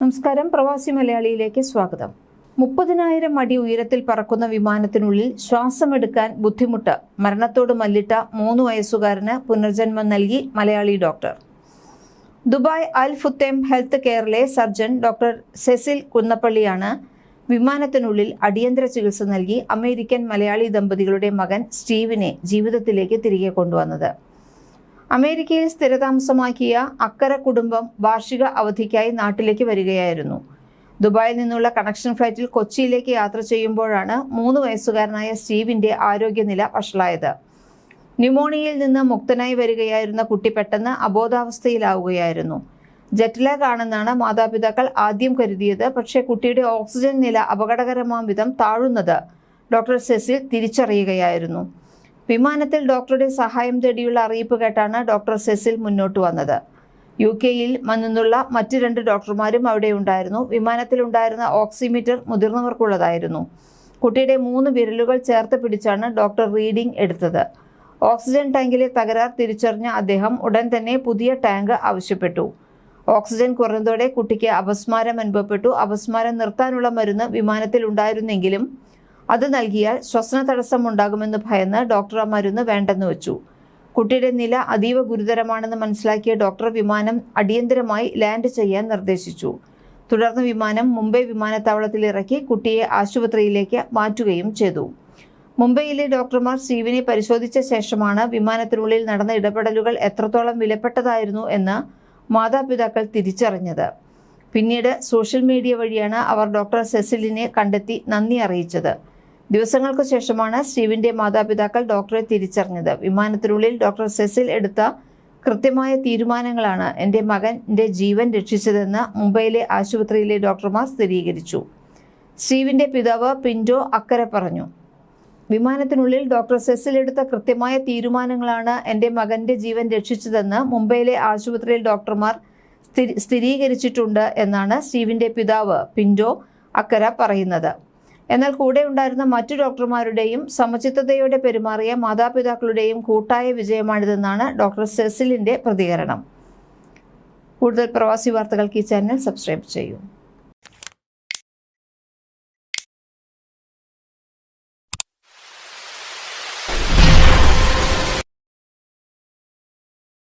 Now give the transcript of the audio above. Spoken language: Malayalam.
നമസ്കാരം. പ്രവാസി മലയാളിയിലേക്ക് സ്വാഗതം. മുപ്പതിനായിരം അടി ഉയരത്തിൽ പറക്കുന്ന വിമാനത്തിനുള്ളിൽ ശ്വാസമെടുക്കാൻ ബുദ്ധിമുട്ട് മരണത്തോട് മല്ലിട്ട മൂന്ന് വയസ്സുകാരന് പുനർജന്മം നൽകി Malayali doctor. Dubai Al Futtaim health കെയറിലെ surgeon doctor സെസിൽ കുന്നപ്പള്ളിയാണ് വിമാനത്തിനുള്ളിൽ അടിയന്തര ചികിത്സ നൽകി അമേരിക്കൻ മലയാളി ദമ്പതികളുടെ മകൻ സ്റ്റീവിനെ ജീവിതത്തിലേക്ക് തിരികെ കൊണ്ടുവന്നത്. അമേരിക്കയിൽ സ്ഥിരതാമസമാക്കിയ അക്കര കുടുംബം വാർഷിക അവധിക്കായി നാട്ടിലേക്ക് വരികയായിരുന്നു. ദുബായിൽ നിന്നുള്ള കണക്ഷൻ ഫ്ലൈറ്റിൽ കൊച്ചിയിലേക്ക് യാത്ര ചെയ്യുമ്പോഴാണ് മൂന്ന് വയസ്സുകാരനായ സ്റ്റീവിന്റെ ആരോഗ്യനില വഷളായത്. ന്യൂമോണിയയിൽ നിന്ന് മുക്തനായി വരികയായിരുന്ന കുട്ടി പെട്ടെന്ന് അബോധാവസ്ഥയിലാവുകയായിരുന്നു. ജെറ്റ് ലാഗ് ആണെന്നാണ് മാതാപിതാക്കൾ ആദ്യം കരുതിയത്. പക്ഷേ കുട്ടിയുടെ ഓക്സിജൻ നില അപകടകരമാം വിധം താഴുന്നത് ഡോക്ടർ സെസിൽ തിരിച്ചറിയുകയായിരുന്നു. വിമാനത്തിൽ ഡോക്ടറുടെ സഹായം തേടിയുള്ള അറിയിപ്പ് കേട്ടാണ് ഡോക്ടർ സെസിൽ മുന്നോട്ട് വന്നത്. യു കെയിൽ നിന്നുള്ള മറ്റ് രണ്ട് ഡോക്ടർമാരും അവിടെ ഉണ്ടായിരുന്നു. വിമാനത്തിലുണ്ടായിരുന്ന ഓക്സിമീറ്റർ മുതിർന്നവർക്കുള്ളതായിരുന്നു. കുട്ടിയുടെ മൂന്ന് വിരലുകൾ ചേർത്ത് പിടിച്ചാണ് ഡോക്ടർ റീഡിംഗ് എടുത്തത്. ഓക്സിജൻ ടാങ്കിലെ തകരാർ തിരിച്ചറിഞ്ഞ അദ്ദേഹം ഉടൻ തന്നെ പുതിയ ടാങ്ക് ആവശ്യപ്പെട്ടു. ഓക്സിജൻ കുറഞ്ഞതോടെ കുട്ടിക്ക് അപസ്മാരം അനുഭവപ്പെട്ടു. അപസ്മാരം നിർത്താനുള്ള മരുന്ന് വിമാനത്തിൽ ഉണ്ടായിരുന്നെങ്കിലും അത് നൽകിയാൽ ശ്വസന തടസ്സം ഉണ്ടാകുമെന്ന് ഭയന്ന് ഡോക്ടർ ആ മരുന്ന് വേണ്ടെന്ന് വെച്ചു. കുട്ടിയുടെ നില അതീവ ഗുരുതരമാണെന്ന് മനസ്സിലാക്കിയ ഡോക്ടർ വിമാനം അടിയന്തരമായി ലാൻഡ് ചെയ്യാൻ നിർദ്ദേശിച്ചു. തുടർന്ന് വിമാനം മുംബൈ വിമാനത്താവളത്തിൽ ഇറക്കി കുട്ടിയെ ആശുപത്രിയിലേക്ക് മാറ്റുകയും ചെയ്തു. മുംബൈയിലെ ഡോക്ടർമാർ സ്റ്റീവിനെ പരിശോധിച്ച ശേഷമാണ് വിമാനത്തിനുള്ളിൽ നടന്ന ഇടപെടലുകൾ എത്രത്തോളം വിലപ്പെട്ടതായിരുന്നു എന്ന് മാതാപിതാക്കൾ തിരിച്ചറിഞ്ഞത്. പിന്നീട് സോഷ്യൽ മീഡിയ വഴിയാണ് അവർ ഡോക്ടർ സെസിലിനെ കണ്ടെത്തി നന്ദി അറിയിച്ചത്. ദിവസങ്ങൾക്ക് ശേഷമാണ് സ്റ്റീവിന്റെ മാതാപിതാക്കൾ ഡോക്ടറെ തിരിച്ചറിഞ്ഞത്. വിമാനത്തിനുള്ളിൽ ഡോക്ടർ സെസിൽ എടുത്ത കൃത്യമായ തീരുമാനങ്ങളാണ് എന്റെ മകന്റെ ജീവൻ രക്ഷിച്ചതെന്ന് മുംബൈയിലെ ആശുപത്രിയിലെ ഡോക്ടർമാർ സ്ഥിരീകരിച്ചു. സ്റ്റീവിന്റെ പിതാവ് പിൻഡോ അക്കരെ പറഞ്ഞു. വിമാനത്തിനുള്ളിൽ ഡോക്ടർ സെസിൽ എടുത്ത കൃത്യമായ തീരുമാനങ്ങളാണ് എന്റെ മകന്റെ ജീവൻ രക്ഷിച്ചതെന്ന് മുംബൈയിലെ ആശുപത്രിയിൽ ഡോക്ടർമാർ സ്ഥിരീകരിച്ചിട്ടുണ്ട് എന്നാണ് സ്റ്റീവിന്റെ പിതാവ് പിൻഡോ അക്കര പറയുന്നത്. എന്നാൽ കൂടെ ഉണ്ടായിരുന്ന മറ്റു ഡോക്ടർമാരുടെയും സമചിത്തതയോടെ പെരുമാറിയ മാതാപിതാക്കളുടെയും കൂട്ടായ വിജയമാണിതെന്നാണ് ഡോക്ടർ സെസിലിന്റെ പ്രതികരണം. കൂടുതൽ പ്രവാസി വാർത്തകൾക്ക് ഈ ചാനൽ സബ്സ്ക്രൈബ് ചെയ്യൂ.